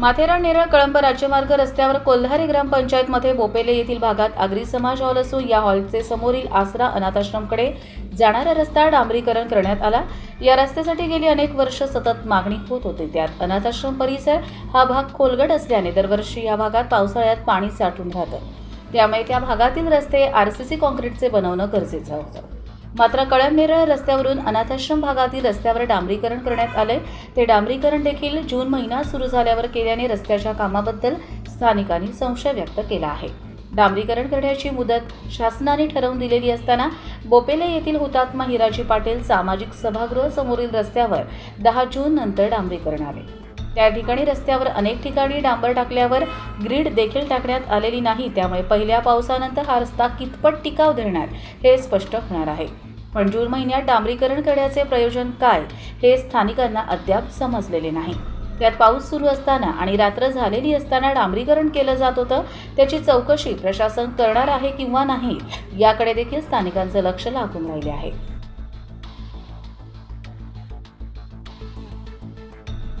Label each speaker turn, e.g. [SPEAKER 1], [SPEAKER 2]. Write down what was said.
[SPEAKER 1] माथेरान नेरळ कळंब राज्यमार्ग रस्त्यावर कोल्हारी ग्रामपंचायतमध्ये बोपेले येथील भागात आगरी समाज हॉल असून या हॉलचे समोरील आसरा अनाथाश्रमकडे जाणारा रस्ता डांबरीकरण करण्यात आला. या रस्त्यासाठी गेली अनेक वर्ष सतत मागणी होत होती. त्यात अनाथाश्रम परिसर हा भाग खोलगट असल्याने दरवर्षी या भागात पावसाळ्यात पाणी साठून राहतं. त्यामुळे त्या भागातील रस्ते आर सी सी कॉन्क्रीटचे बनवणं गरजेचं होतं. मात्र कळमनेरळ रस्त्यावरून अनाथाश्रम भागातील रस्त्यावर डांबरीकरण करण्यात आले ते डांबरीकरण देखील जून महिना सुरू झाल्यावर केल्याने रस्त्याच्या कामाबद्दल स्थानिकांनी संशय व्यक्त केला आहे. डांबरीकरण करण्याची मुदत शासनाने ठरवून दिलेली असताना बोपेले येथील हुतात्मा हिराजी पाटील सामाजिक सभागृह समोरील रस्त्यावर दहा जून नंतर डांबरीकरण आले. त्या ठिकाणी रस्त्यावर अनेक ठिकाणी डांबर टाकल्यावर ग्रीड देखील टाकण्यात आलेली नाही. त्यामुळे पहिल्या पावसानंतर हा रस्ता कितपत टिकाव धरणार हे स्पष्ट होणार आहे. पण जून महिन्यात डांबरीकरण करण्याचे प्रयोजन काय हे स्थानिकांना अद्याप समजलेले नाही. त्यात पाऊस सुरू असताना आणि रात्र झालेली असताना डांबरीकरण केलं जात होतं त्याची चौकशी प्रशासन करणार आहे किंवा नाही याकडे देखील स्थानिकांचं लक्ष लागून राहिले आहे.